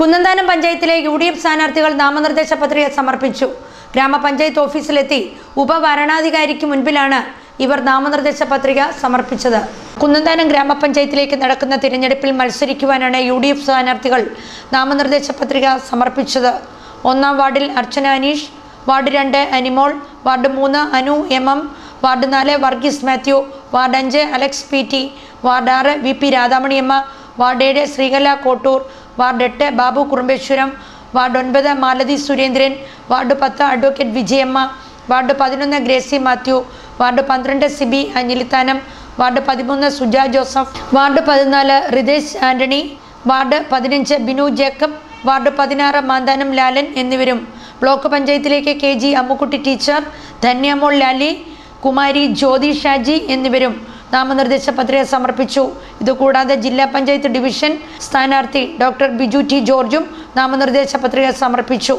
കുന്നന്താനം പഞ്ചായത്തിലെ U D F സ്ഥാനാർത്ഥികൾ നാമനിർദ്ദേശ പത്രിക സമർപ്പിച്ചു. ഗ്രാമപഞ്ചായത്ത് ഓഫീസിലെത്തി ഉപവരണാധികാരിക്ക് മുൻപിലാണ് ഇവർ നാമനിർദ്ദേശ പത്രിക സമർപ്പിച്ചത്. കുന്നന്താനം ഗ്രാമപഞ്ചായത്തിലേക്ക് നടക്കുന്ന തിരഞ്ഞെടുപ്പിൽ മത്സരിക്കുവാനാണ് യു ഡി എഫ് സ്ഥാനാർത്ഥികൾ നാമനിർദ്ദേശ പത്രിക സമർപ്പിച്ചത്. ഒന്നാം വാർഡിൽ അർച്ചന അനീഷ് വാർഡ് രണ്ട് അനിമോൾ വാർഡ് മൂന്ന് അനു എം എം വാർഡ് നാല് വർഗീസ് മാത്യു വാർഡ് അഞ്ച് അലക്സ് പി ടി വാർഡ് ആറ് വി പി രാധാമണിയമ്മ വാർഡ് ഏഴ് ശ്രീകല കോട്ടൂർ വാർഡ് എട്ട് ബാബു കുറുമ്പേശ്വരം വാർഡ് ഒൻപത് മാലതി സുരേന്ദ്രൻ വാർഡ് പത്ത് അഡ്വക്കേറ്റ് വിജയമ്മ വാർഡ് പതിനൊന്ന് ഗ്രേസി മാത്യു വാർഡ് പന്ത്രണ്ട് സിബി അഞ്ഞിലിത്താനം വാർഡ് പതിമൂന്ന് സുജ ജോസഫ് വാർഡ് പതിനാല് റിതേഷ് ആന്റണി വാർഡ് പതിനഞ്ച് ബിനു ജേക്കബ് വാർഡ് പതിനാറ് മാന്താനം ലാലൻ എന്നിവരും. ബ്ലോക്ക് പഞ്ചായത്തിലേക്ക് K G Ammukutty teacher Dhanyamol Lali Kumari Jyothi Shaji എന്നിവരും. നാമനിർദ്ദേശ പത്രിക സമർപ്പിച്ചു. ഇതുകൂടാതെ ജില്ലാ പഞ്ചായത്ത് ഡിവിഷൻ സ്ഥാനാർത്ഥി ഡോക്ടർ ബിജു ടി ജോർജും നാമനിർദ്ദേശ പത്രിക സമർപ്പിച്ചു.